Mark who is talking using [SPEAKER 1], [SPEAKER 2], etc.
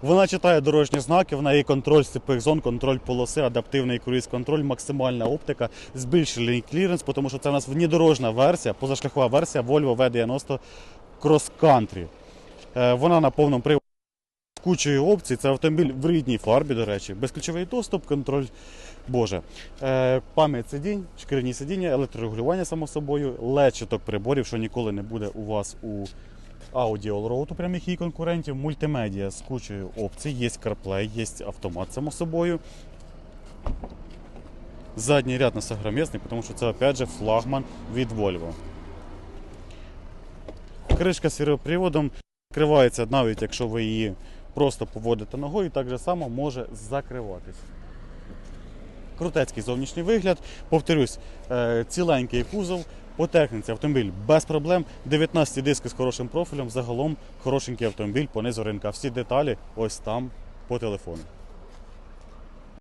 [SPEAKER 1] Вона читає дорожні знаки, в неї контроль сліпих зон, контроль полоси, адаптивний круїз-контроль, максимальна оптика, збільшений кліренс, тому що це у нас внедорожна версія, позашляхова версія Volvo V90 Cross Country. Е, Вона на повному приводі з кучою опцій. Це автомобіль в рідній фарбі, до речі, безключовий доступ, контроль. Боже, е, пам'ять сидінь, шкіряні сидіння, електрорегулювання, само собою, лечиток приборів, що ніколи не буде у вас у Audi Allroad, прямих її конкурентів, мультимедіа з кучою опцій, є CarPlay, є автомат, само собою. Задній ряд нас тому що це опять же флагман від Volvo. Кришка з сіроприводом відкривається навіть якщо ви її просто поводите ногою, так же само може закриватись. Крутецький зовнішній вигляд. Повторюсь, е, ціленький кузов. По техніці автомобіль без проблем. 19 диски з хорошим профілем. Загалом хорошенький автомобіль по низу ринка. Всі деталі ось там по телефону.